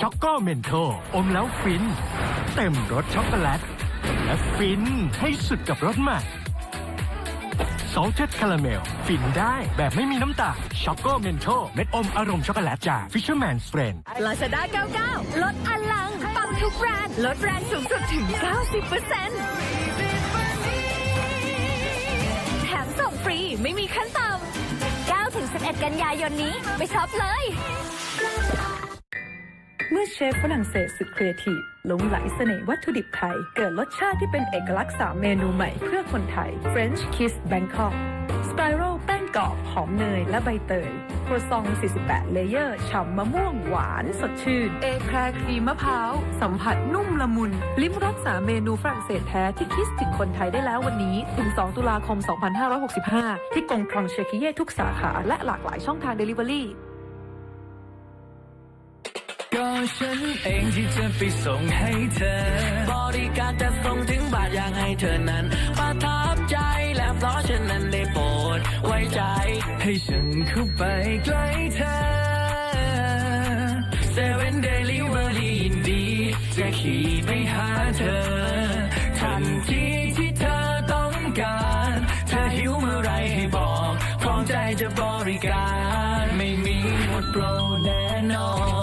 ช็อกโกเมนโทอมแล้วฟิน เต็มรสช็อกโกแลต และฟินให้สุดกับรสใหม่ Salted Caramel ฟินได้แบบไม่มีน้ำตาลช็อกโกเมนโทเม็ดอมอารมณ์ช็อกโกแลตจาก Fisherman's Friend ลาซาด้า99 ลดอลังปังทุกแบรนด์ลดแรงสูงสุดถึง 90%แถมส่งฟรีไม่มีขั้นต่ำ9ถึง11 กันยายนนี้ ไปช็อปเลย เมื่อเชฟฝรั่งเศสสุดครีเอทีฟหลงไหลเสน่ห์วัตถุดิบไทย เกิดรสชาติที่เป็นเอกลักษณ์สามเมนูใหม่เพื่อคนไทย French Kiss Bangkok Spiral แป้งกรอบหอมเนยและใบเตยครัวซอง 48 เลเยอร์ฉ่ำมะม่วงหวานสดชื่น เอแครครีมมะพร้าว สัมผัสนุ่มละมุน ลิ้มรสสามเมนูฝรั่งเศสแท้ที่คิดถึงคนไทยได้แล้ววันนี้ ถึง 2 ตุลาคม 2565 ที่กงครองเชคิเย่ทุกสาขาและหลากหลายช่องทาง Delivery ก็ฉันเองที่จะไปส่งให้เธอ บริการจะส่งถึงบ้านอยากให้เธอนั้นประทับใจและเพราะฉะนั้นได้โปรดไว้ใจ ให้ฉันเข้าไปใกล้เธอเซเว่นเดลิเวอรี่ยินดี จะขี่ไปหาเธอ ทันทีที่เธอต้องการ เธอหิวเมื่อไรให้บอก พร้อมใจจะบริการ ไม่มีหมดโปรแน่นอน